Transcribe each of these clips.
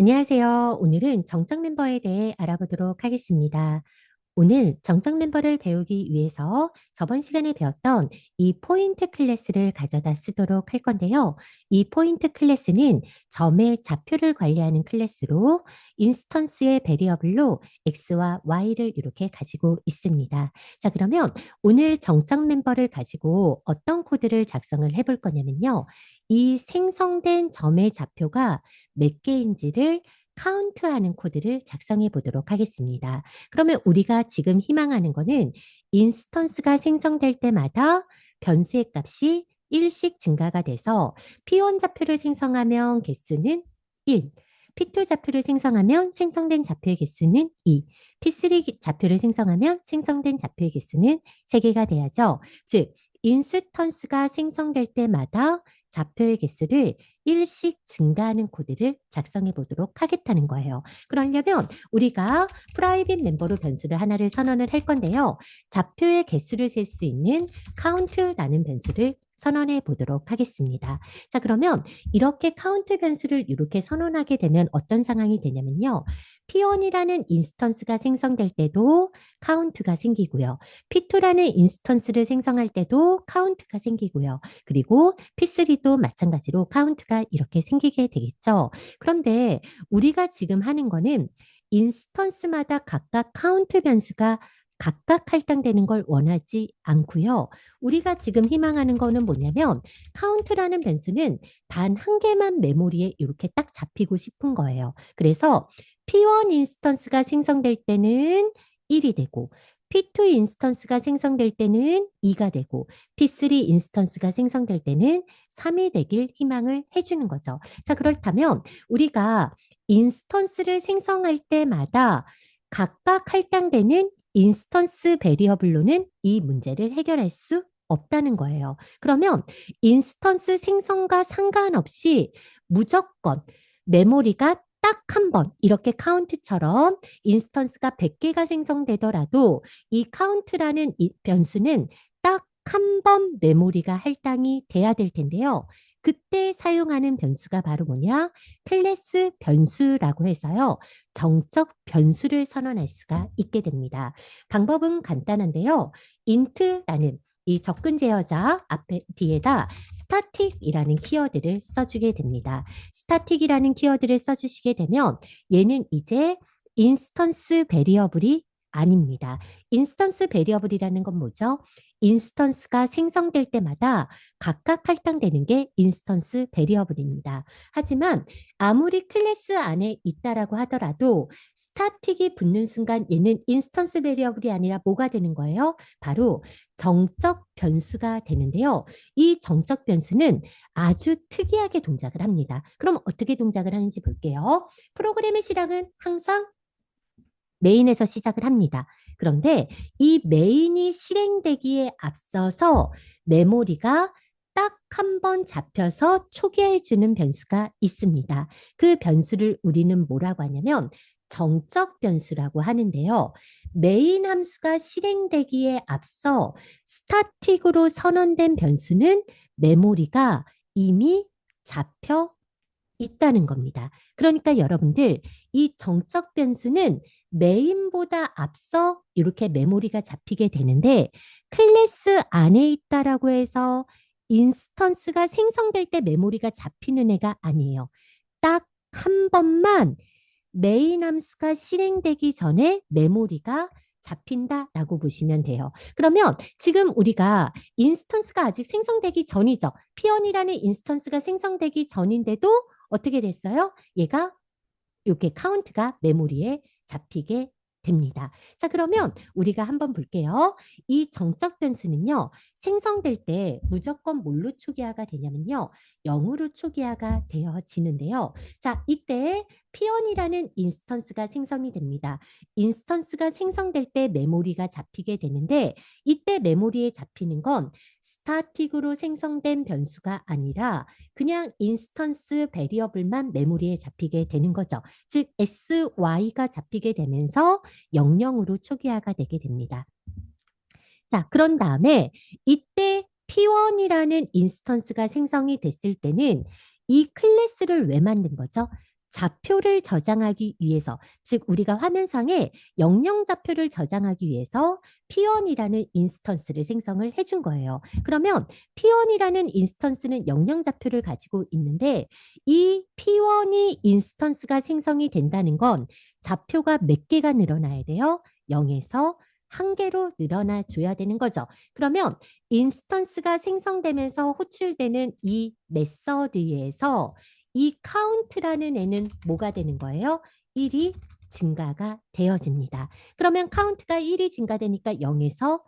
안녕하세요. 오늘은 정적 멤버에 대해 알아보도록 하겠습니다. 오늘 정적 멤버를 배우기 위해서 저번 시간에 배웠던 이 포인트 클래스를 가져다 쓰도록 할 건데요. 이 포인트 클래스는 점의 좌표를 관리하는 클래스로 인스턴스의 베리어블로 x와 y를 이렇게 가지고 있습니다. 자 그러면 오늘 정적 멤버를 가지고 어떤 코드를 작성을 해볼 거냐면요. 이 생성된 점의 좌표가 몇 개인지를 카운트하는 코드를 작성해 보도록 하겠습니다. 그러면 우리가 지금 희망하는 거는 인스턴스가 생성될 때마다 변수의 값이 1씩 증가가 돼서 P1 좌표를 생성하면 개수는 1, P2 좌표를 생성하면 생성된 좌표의 개수는 2, P3 좌표를 생성하면 생성된 좌표의 개수는 3개가 돼야죠. 즉, 인스턴스가 생성될 때마다 좌표의 개수를 1씩 증가하는 코드를 작성해 보도록 하겠다는 거예요. 그러려면 우리가 프라이빗 멤버로 변수를 하나를 선언을 할 건데요. 좌표의 개수를 셀 수 있는 count라는 변수를 선언해 보도록 하겠습니다. 자, 그러면 이렇게 카운트 변수를 이렇게 선언하게 되면 어떤 상황이 되냐면요. P1이라는 인스턴스가 생성될 때도 카운트가 생기고요. P2라는 인스턴스를 생성할 때도 카운트가 생기고요. 그리고 P3도 마찬가지로 카운트가 이렇게 생기게 되겠죠. 그런데 우리가 지금 하는 거는 인스턴스마다 각각 카운트 변수가 각각 할당되는 걸 원하지 않고요. 우리가 지금 희망하는 거는 뭐냐면 카운트라는 변수는 단 한 개만 메모리에 이렇게 딱 잡히고 싶은 거예요. 그래서 P1 인스턴스가 생성될 때는 1이 되고 P2 인스턴스가 생성될 때는 2가 되고 P3 인스턴스가 생성될 때는 3이 되길 희망을 해주는 거죠. 자 그렇다면 우리가 인스턴스를 생성할 때마다 각각 할당되는 인스턴스 베리어블로는 이 문제를 해결할 수 없다는 거예요. 그러면 인스턴스 생성과 상관없이 무조건 메모리가 딱 한 번 이렇게 카운트처럼 인스턴스가 100개가 생성되더라도 이 카운트라는 이 변수는 딱 한 번 메모리가 할당이 돼야 될 텐데요. 그때 사용하는 변수가 바로 뭐냐? 클래스 변수라고 해서요. 정적 변수를 선언할 수가 있게 됩니다. 방법은 간단한데요. int라는 이 접근 제어자 앞에 뒤에다 static이라는 키워드를 써주게 됩니다. static이라는 키워드를 써주시게 되면 얘는 이제 인스턴스 베리어블이 아닙니다. 인스턴스 베리어블이라는 건 뭐죠? 인스턴스가 생성될 때마다 각각 할당되는 게 인스턴스 베리어블입니다. 하지만 아무리 클래스 안에 있다라고 하더라도 스타틱이 붙는 순간 얘는 인스턴스 베리어블이 아니라 뭐가 되는 거예요? 바로 정적 변수가 되는데요. 이 정적 변수는 아주 특이하게 동작을 합니다. 그럼 어떻게 동작을 하는지 볼게요. 프로그램의 시작은 항상 메인에서 시작을 합니다. 그런데 이 메인이 실행되기에 앞서서 메모리가 딱 한 번 잡혀서 초기화해주는 변수가 있습니다. 그 변수를 우리는 뭐라고 하냐면 정적 변수라고 하는데요. 메인 함수가 실행되기에 앞서 스타틱으로 선언된 변수는 메모리가 이미 잡혀 있다는 겁니다. 그러니까 여러분들 이 정적 변수는 메인보다 앞서 이렇게 메모리가 잡히게 되는데 클래스 안에 있다라고 해서 인스턴스가 생성될 때 메모리가 잡히는 애가 아니에요. 딱 한 번만 메인 함수가 실행되기 전에 메모리가 잡힌다라고 보시면 돼요. 그러면 지금 우리가 인스턴스가 아직 생성되기 전이죠. P1이라는 인스턴스가 생성되기 전인데도 어떻게 됐어요? 얘가 이렇게 카운트가 메모리에 잡히게 됩니다. 자, 그러면 우리가 한번 볼게요. 이 정적 변수는요, 생성될 때 무조건 뭘로 초기화가 되냐면요, 0으로 초기화가 되어지는데요. 자, 이때 P1이라는 인스턴스가 생성이 됩니다. 인스턴스가 생성될 때 메모리가 잡히게 되는데, 이때 메모리에 잡히는 건 스타틱으로 생성된 변수가 아니라 그냥 인스턴스 베리어블만 메모리에 잡히게 되는 거죠. 즉, SY가 잡히게 되면서 00으로 초기화가 되게 됩니다. 자, 그런 다음에 이때 P1이라는 인스턴스가 생성이 됐을 때는 이 클래스를 왜 만든 거죠? 좌표를 저장하기 위해서 즉 우리가 화면상에 영영 좌표를 저장하기 위해서 P1이라는 인스턴스를 생성을 해준 거예요. 그러면 P1이라는 인스턴스는 영영 좌표를 가지고 있는데 이 P1이 인스턴스가 생성이 된다는 건 좌표가 몇 개가 늘어나야 돼요? 0에서 한 개로 늘어나 줘야 되는 거죠. 그러면 인스턴스가 생성되면서 호출되는 이 메서드에서 이 카운트라는 애는 뭐가 되는 거예요? 1이 증가가 되어집니다. 그러면 카운트가 1이 증가되니까 0에서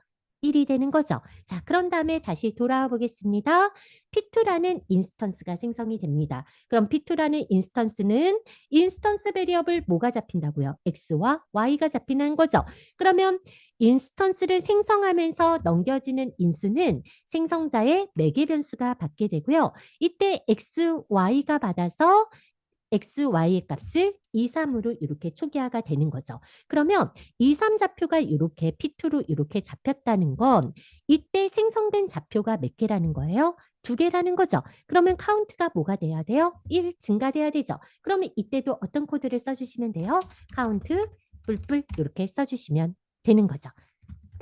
1이 되는 거죠. 자, 그런 다음에 다시 돌아와 보겠습니다. P2라는 인스턴스가 생성이 됩니다. 그럼 P2라는 인스턴스는 인스턴스 베리어블 뭐가 잡힌다고요? X와 Y가 잡히는 거죠. 그러면 인스턴스를 생성하면서 넘겨지는 인수는 생성자의 매개 변수가 받게 되고요. 이때 X, Y가 받아서 x, y의 값을 2, 3으로 이렇게 초기화가 되는 거죠. 그러면 2, 3 좌표가 이렇게 P2로 이렇게 잡혔다는 건 이때 생성된 좌표가 몇 개라는 거예요? 두 개라는 거죠. 그러면 카운트가 뭐가 돼야 돼요? 1 증가돼야 되죠. 그러면 이때도 어떤 코드를 써주시면 돼요? 카운트 뿔뿔 이렇게 써주시면 되는 거죠.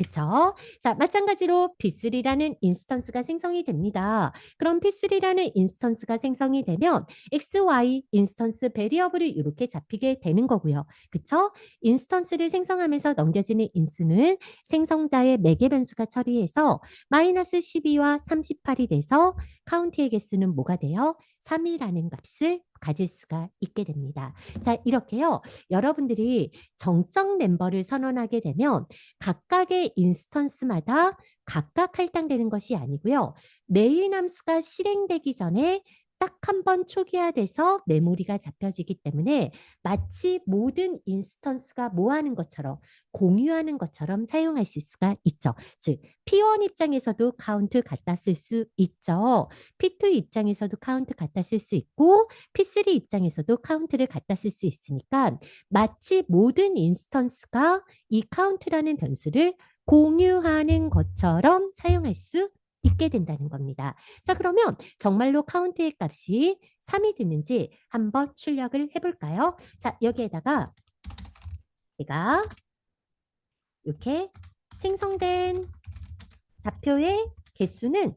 그쵸? 자, 마찬가지로 P3라는 인스턴스가 생성이 됩니다. 그럼 P3라는 인스턴스가 생성이 되면 XY 인스턴스 베리어블이 이렇게 잡히게 되는 거고요. 그쵸? 인스턴스를 생성하면서 넘겨지는 인수는 생성자의 매개 변수가 처리해서 마이너스 12와 38이 돼서 카운트의 개수는 뭐가 돼요? 3이라는 값을 가질 수가 있게 됩니다. 자, 이렇게요. 여러분들이 정적 멤버를 선언하게 되면 각각의 인스턴스마다 각각 할당되는 것이 아니고요. 메인 함수가 실행되기 전에 딱 한 번 초기화돼서 메모리가 잡혀지기 때문에 마치 모든 인스턴스가 뭐 하는 것처럼 공유하는 것처럼 사용하실 수가 있죠. 즉 P1 입장에서도 카운트 갖다 쓸 수 있죠. P2 입장에서도 카운트 갖다 쓸 수 있고 P3 입장에서도 카운트를 갖다 쓸 수 있으니까 마치 모든 인스턴스가 이 카운트라는 변수를 공유하는 것처럼 사용할 수 있게 된다는 겁니다. 자, 그러면 정말로 카운트의 값이 3이 되는지 한번 출력을 해볼까요? 자, 여기에다가 제가 이렇게 생성된 좌표의 개수는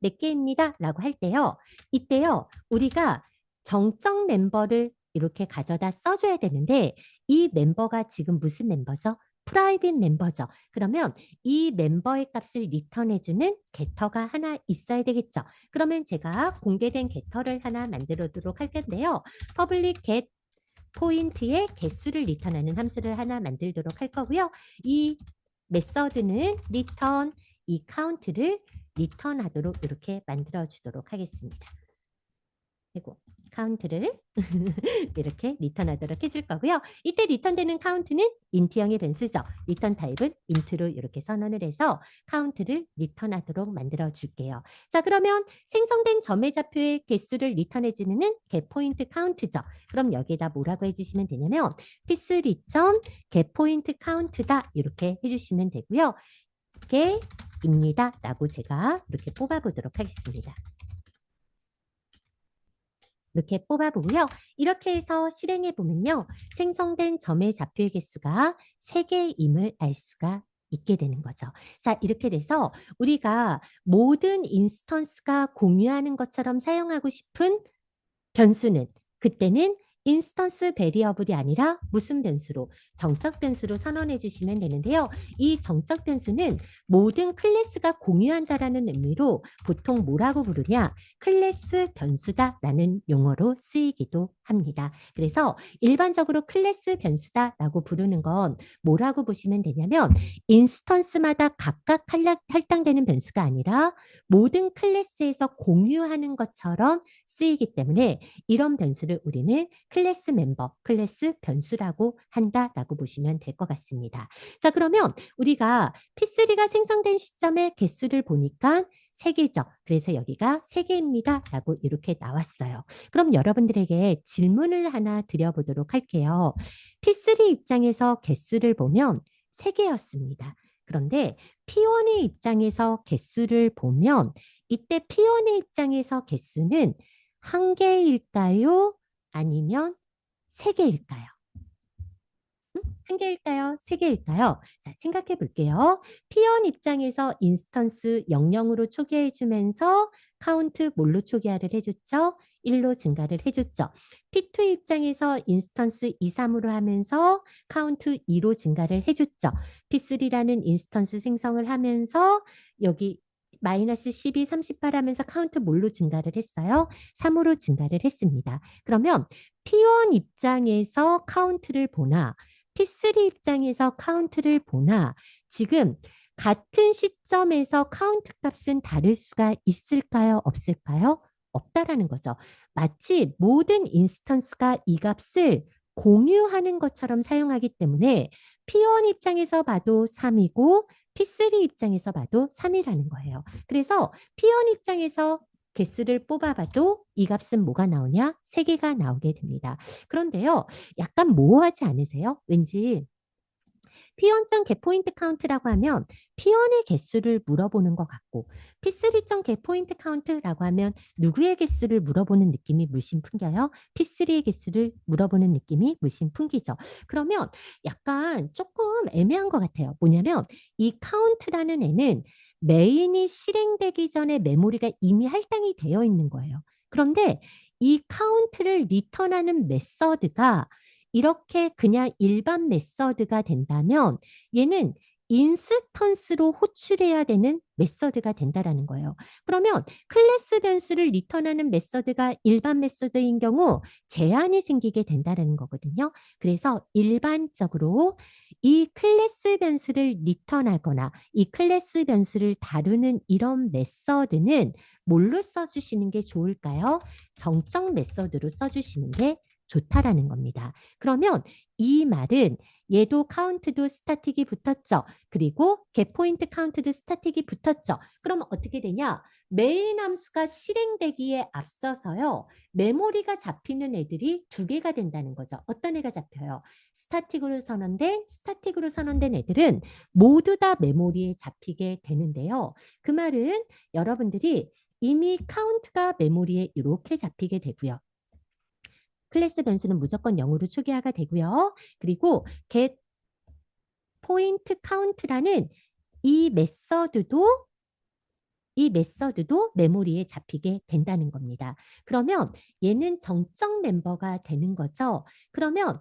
몇 개입니다. 라고 할 때요. 이때요. 우리가 정적 멤버를 이렇게 가져다 써줘야 되는데 이 멤버가 지금 무슨 멤버죠? 프라이빗 멤버죠. 그러면 이 멤버의 값을 리턴해주는 게터가 하나 있어야 되겠죠. 그러면 제가 공개된 게터를 하나 만들어도록 할 건데요. public get 포인트의 개수를 리턴하는 함수를 하나 만들도록 할 거고요. 이 메서드는 리턴 이 카운트를 리턴하도록 이렇게 만들어 주도록 하겠습니다. 그리고 카운트를 이렇게 리턴하도록 해줄 거고요. 이때 리턴되는 카운트는 인트형의 변수죠. 리턴 타입은 인트로 이렇게 선언을 해서 카운트를 리턴하도록 만들어 줄게요. 자 그러면 생성된 점의 좌표의 개수를 리턴해 주는 getPoint 카운트죠. 그럼 여기에다 뭐라고 해주시면 되냐면 피스 리턴 getPoint 카운트다 이렇게 해주시면 되고요. 게입니다 라고 제가 이렇게 뽑아보도록 하겠습니다. 이렇게 뽑아보고요. 이렇게 해서 실행해 보면요. 생성된 점의 좌표의 개수가 3개임을 알 수가 있게 되는 거죠. 자, 이렇게 돼서 우리가 모든 인스턴스가 공유하는 것처럼 사용하고 싶은 변수는 그때는 인스턴스 베리어블이 아니라 무슨 변수로 정적 변수로 선언해 주시면 되는데요. 이 정적 변수는 모든 클래스가 공유한다라는 의미로 보통 뭐라고 부르냐 클래스 변수다라는 용어로 쓰이기도 합니다. 그래서 일반적으로 클래스 변수다라고 부르는 건 뭐라고 보시면 되냐면 인스턴스마다 각각 할당되는 변수가 아니라 모든 클래스에서 공유하는 것처럼 쓰이기 때문에 이런 변수를 우리는 클래스 멤버, 클래스 변수라고 한다라고 보시면 될 것 같습니다. 자, 그러면 우리가 P3가 생성된 시점의 개수를 보니까 3개죠. 그래서 여기가 3개입니다. 라고 이렇게 나왔어요. 그럼 여러분들에게 질문을 하나 드려보도록 할게요. P3 입장에서 개수를 보면 3개였습니다. 그런데 P1의 입장에서 개수를 보면 이때 P1의 입장에서 개수는 한 개일까요? 아니면 세 개일까요? 음? 한 개일까요? 세 개일까요? 자, 생각해 볼게요. P1 입장에서 인스턴스 00으로 초기화해 주면서 카운트 뭘로 초기화를 해줬죠? 1로 증가를 해줬죠. P2 입장에서 인스턴스 2, 3으로 하면서 카운트 2로 증가를 해줬죠. P3라는 인스턴스 생성을 하면서 여기 마이너스 12, 38 하면서 카운트 뭘로 증가를 했어요? 3으로 증가를 했습니다. 그러면 P1 입장에서 카운트를 보나 P3 입장에서 카운트를 보나 지금 같은 시점에서 카운트 값은 다를 수가 있을까요? 없을까요? 없다라는 거죠. 마치 모든 인스턴스가 이 값을 공유하는 것처럼 사용하기 때문에 P1 입장에서 봐도 3이고 P3 입장에서 봐도 3이라는 거예요. 그래서 P1 입장에서 개수를 뽑아봐도 이 값은 뭐가 나오냐? 3개가 나오게 됩니다. 그런데요, 약간 모호하지 않으세요? 왠지 P1점 개포인트 카운트라고 하면 P1의 개수를 물어보는 것 같고 P3점 개포인트 카운트라고 하면 누구의 개수를 물어보는 느낌이 물씬 풍겨요? P3의 개수를 물어보는 느낌이 물씬 풍기죠. 그러면 약간 조금 애매한 것 같아요. 뭐냐면 이 카운트라는 애는 메인이 실행되기 전에 메모리가 이미 할당이 되어 있는 거예요. 그런데 이 카운트를 리턴하는 메서드가 이렇게 그냥 일반 메서드가 된다면 얘는 인스턴스로 호출해야 되는 메서드가 된다라는 거예요. 그러면 클래스 변수를 리턴하는 메서드가 일반 메서드인 경우 제한이 생기게 된다라는 거거든요. 그래서 일반적으로 이 클래스 변수를 리턴하거나 이 클래스 변수를 다루는 이런 메서드는 뭘로 써주시는 게 좋을까요? 정적 메서드로 써주시는 게 좋다라는 겁니다. 그러면 이 말은 얘도 카운트도 스타틱이 붙었죠. 그리고 getPoint 카운트도 스타틱이 붙었죠. 그러면 어떻게 되냐? 메인 함수가 실행되기에 앞서서요. 메모리가 잡히는 애들이 두 개가 된다는 거죠. 어떤 애가 잡혀요? 스타틱으로 선언된, 스타틱으로 선언된 애들은 모두 다 메모리에 잡히게 되는데요. 그 말은 여러분들이 이미 카운트가 메모리에 이렇게 잡히게 되고요. 클래스 변수는 무조건 0으로 초기화가 되고요. 그리고 get point count라는 이 메서드도 이 메서드도 메모리에 잡히게 된다는 겁니다. 그러면 얘는 정적 멤버가 되는 거죠. 그러면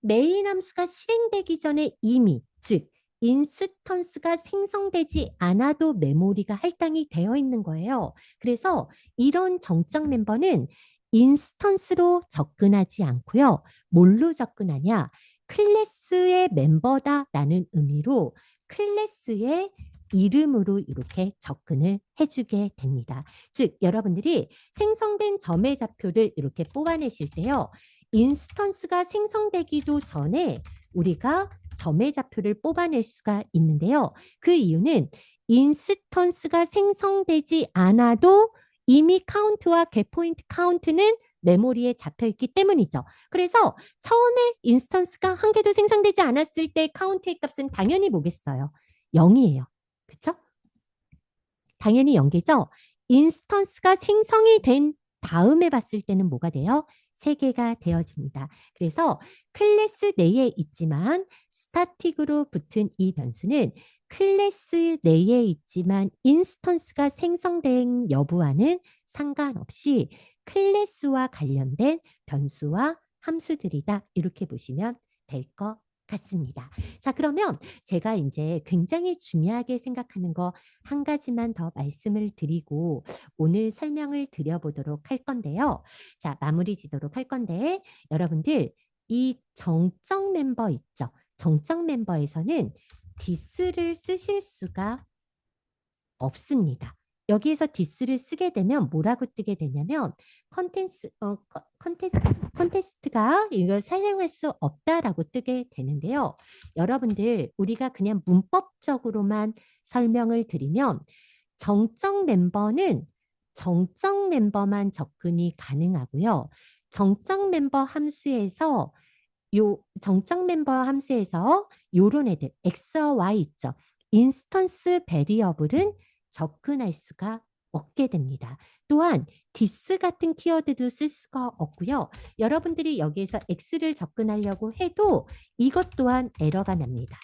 메인 함수가 실행되기 전에 이미 즉 인스턴스가 생성되지 않아도 메모리가 할당이 되어 있는 거예요. 그래서 이런 정적 멤버는 인스턴스로 접근하지 않고요. 뭘로 접근하냐? 클래스의 멤버다라는 의미로 클래스의 이름으로 이렇게 접근을 해주게 됩니다. 즉 여러분들이 생성된 점의 좌표를 이렇게 뽑아내실 때요. 인스턴스가 생성되기도 전에 우리가 점의 좌표를 뽑아낼 수가 있는데요. 그 이유는 인스턴스가 생성되지 않아도 이미 카운트와 getPoint 카운트는 메모리에 잡혀 있기 때문이죠. 그래서 처음에 인스턴스가 한 개도 생성되지 않았을 때 카운트의 값은 당연히 뭐겠어요? 0이에요. 그렇죠? 당연히 0개죠. 인스턴스가 생성이 된 다음에 봤을 때는 뭐가 돼요? 3개가 되어집니다. 그래서 클래스 내에 있지만 스타틱으로 붙은 이 변수는 클래스 내에 있지만 인스턴스가 생성된 여부와는 상관없이 클래스와 관련된 변수와 함수들이다. 이렇게 보시면 될 것 같습니다. 자, 그러면 제가 이제 굉장히 중요하게 생각하는 거 한 가지만 더 말씀을 드리고 오늘 설명을 드려보도록 할 건데요. 자, 마무리 지도록 할 건데 여러분들 이 정적 멤버 있죠? 정적 멤버에서는 디스를 쓰실 수가 없습니다. 여기에서 디스를 쓰게 되면 뭐라고 뜨게 되냐면 컨텐츠 어 컨테스트 컨테스트가 이걸 사용할 수 없다라고 뜨게 되는데요. 여러분들 우리가 그냥 문법적으로만 설명을 드리면 정적 멤버는 정적 멤버만 접근이 가능하고요. 정적 멤버 함수에서 요 정적 멤버 함수에서 요런 애들 x와 y 있죠. 인스턴스 베리어블은 접근할 수가 없게 됩니다. 또한 디스 같은 키워드도 쓸 수가 없고요. 여러분들이 여기에서 x를 접근하려고 해도 이것 또한 에러가 납니다.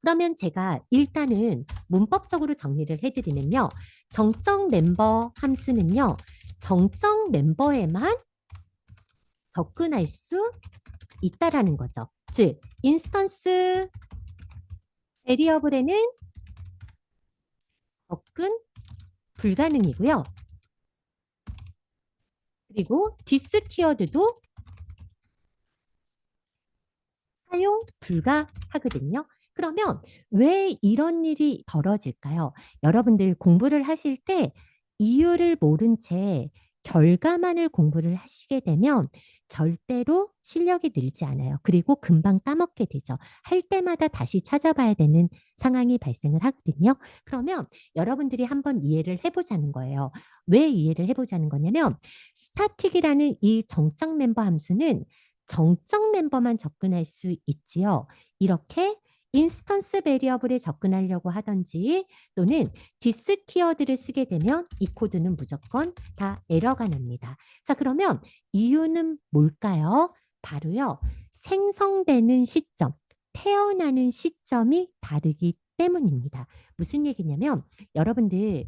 그러면 제가 일단은 문법적으로 정리를 해드리면요. 정적 멤버 함수는요. 정적 멤버에만 접근할 수 있다라는 거죠. 즉, 인스턴스 베리어블에는 접근 불가능이고요. 그리고 디스 키워드도 사용 불가하거든요. 그러면 왜 이런 일이 벌어질까요? 여러분들 공부를 하실 때 이유를 모른 채 결과만을 공부를 하시게 되면 절대로 실력이 늘지 않아요. 그리고 금방 까먹게 되죠. 할 때마다 다시 찾아봐야 되는 상황이 발생을 하거든요. 그러면 여러분들이 한번 이해를 해보자는 거예요. 왜 이해를 해보자는 거냐면 스타틱이라는 이 정적 멤버 함수는 정적 멤버만 접근할 수 있지요. 이렇게 인스턴스 베리어블에 접근하려고 하든지 또는 디스 키워드를 쓰게 되면 이 코드는 무조건 다 에러가 납니다. 자 그러면 이유는 뭘까요? 바로요. 생성되는 시점, 태어나는 시점이 다르기 때문입니다. 무슨 얘기냐면 여러분들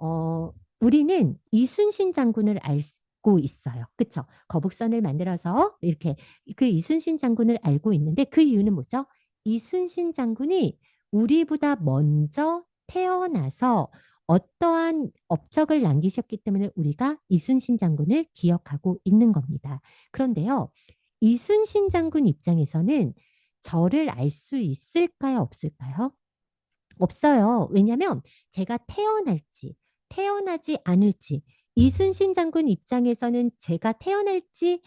어, 우리는 이순신 장군을 알 고 있어요. 그쵸? 거북선을 만들어서 이렇게 그 이순신 장군을 알고 있는데 그 이유는 뭐죠? 이순신 장군이 우리보다 먼저 태어나서 어떠한 업적을 남기셨기 때문에 우리가 이순신 장군을 기억하고 있는 겁니다. 그런데요. 이순신 장군 입장에서는 저를 알 수 있을까요? 없을까요? 없어요. 왜냐하면 제가 태어날지 태어나지 않을지 이순신 장군 입장에서는 제가 태어날지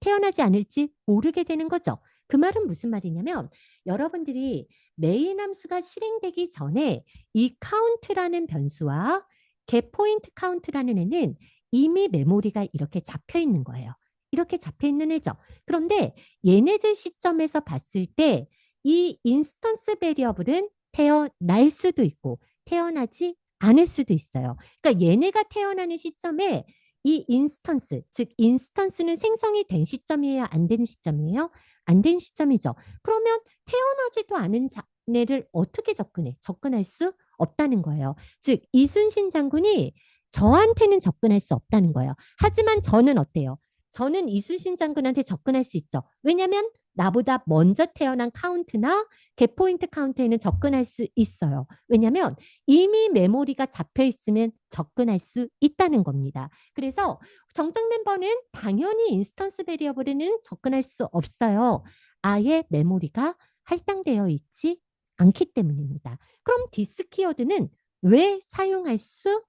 태어나지 않을지 모르게 되는 거죠. 그 말은 무슨 말이냐면 여러분들이 메인 함수가 실행되기 전에 이 카운트라는 변수와 get 포인트 카운트라는 애는 이미 메모리가 이렇게 잡혀 있는 거예요. 이렇게 잡혀 있는 애죠. 그런데 얘네들 시점에서 봤을 때 이 인스턴스 베리어블은 태어날 수도 있고 태어나지 않을 수도 있어요. 그러니까 얘네가 태어나는 시점에 이 인스턴스, 즉 인스턴스는 생성이 된 시점이에요? 안 되는 시점이에요? 안 된 시점이죠. 그러면 태어나지도 않은 자네를 어떻게 접근해? 접근할 수 없다는 거예요. 즉 이순신 장군이 저한테는 접근할 수 없다는 거예요. 하지만 저는 어때요? 저는 이순신 장군한테 접근할 수 있죠. 왜냐하면 나보다 먼저 태어난 카운트나 개포인트 카운트에는 접근할 수 있어요. 왜냐하면 이미 메모리가 잡혀 있으면 접근할 수 있다는 겁니다. 그래서 정적 멤버는 당연히 인스턴스 베리어블에는 접근할 수 없어요. 아예 메모리가 할당되어 있지 않기 때문입니다. 그럼 디스 키워드는 왜 사용할 수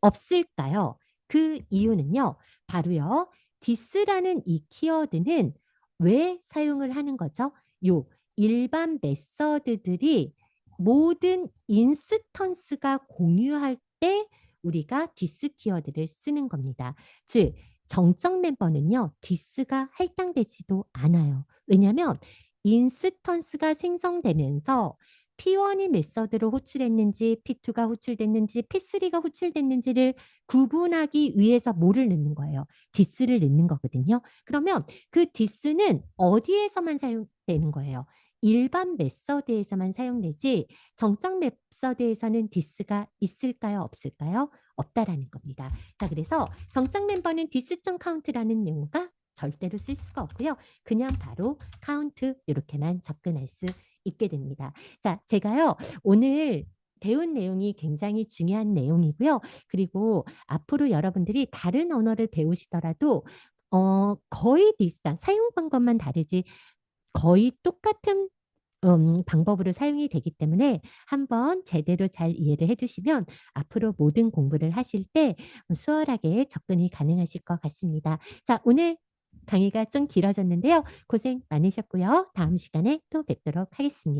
없을까요? 그 이유는요. 바로요. 디스라는 이 키워드는 왜 사용을 하는 거죠? 요 일반 메서드들이 모든 인스턴스가 공유할 때 우리가 디스 키워드를 쓰는 겁니다. 즉 정적 멤버는요. 디스가 할당되지도 않아요. 왜냐하면 인스턴스가 생성되면서 P1이 메서드로 호출했는지 P2가 호출됐는지 P3가 호출됐는지를 구분하기 위해서 뭐를 넣는 거예요? 디스를 넣는 거거든요. 그러면 그 디스는 어디에서만 사용되는 거예요? 일반 메서드에서만 사용되지 정적 메서드에서는 디스가 있을까요? 없을까요? 없다라는 겁니다. 자, 그래서 정적 멤버는 디스.count라는 용어가 절대로 쓸 수가 없고요. 그냥 바로 카운트 이렇게만 접근할 수 있게 됩니다. 자, 제가요, 오늘 배운 내용이 굉장히 중요한 내용이고요. 그리고 앞으로 여러분들이 다른 언어를 배우시더라도 어, 거의 비슷한 사용 방법만 다르지 거의 똑같은 음, 방법으로 사용이 되기 때문에 한번 제대로 잘 이해를 해두시면 앞으로 모든 공부를 하실 때 수월하게 접근이 가능하실 것 같습니다. 자, 오늘 강의가 좀 길어졌는데요. 고생 많으셨고요. 다음 시간에 또 뵙도록 하겠습니다.